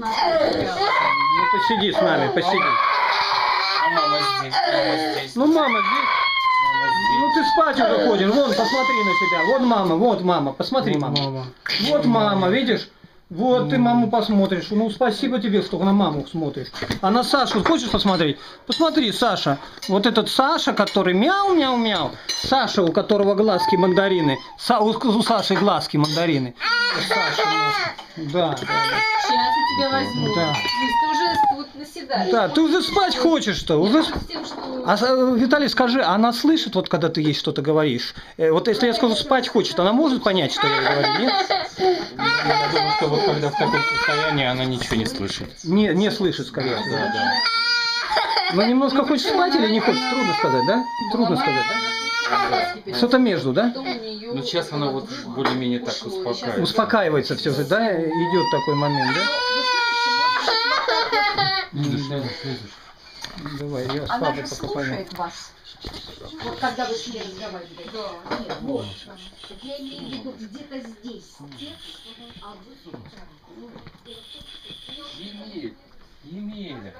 Ну посиди с нами, посиди. А мама здесь, мама здесь, Ну мама здесь. Ну ты спать уже ходишь. Вон, посмотри на себя. Вот мама, вот мама. Посмотри, мама. Вот мама, видишь? Вот ты маму посмотришь. Ну спасибо тебе, что на маму смотришь. А на Сашу хочешь посмотреть? Посмотри, Саша. Вот этот Саша, который мяу-мяу-мяу. Саша, у которого глазки мандарины. Са- у, у Саши глазки мандарины. Саша, ну, да. Сейчас я тебя возьму. Да. Здесь ты уже наседаешь. Да, ты уже спать хочешь-то, уже... Тем, что... А, э, Виталий, скажи, она слышит, вот когда ты ей что-то говоришь? Э, Вот если я скажу спать хочет, она может понять, что я говорю? Нет? Я думаю, что вот когда в таком состоянии, она ничего не слышит. Не, не слышит, скорее. Да, да, да. Но немножко хочет спать или не хочет? Трудно сказать, да? Трудно сказать, да? Что-то между, да? Ну сейчас она вот более-менее так успокаивается. Успокаивается все же, да? Идет такой момент, да? Да. Давай, я с Она папой же слушает вас. Вот когда вы с ней разговариваете. Да. Нет, вот. Я имею в виду где-то здесь. А вы- Емель, Емеля.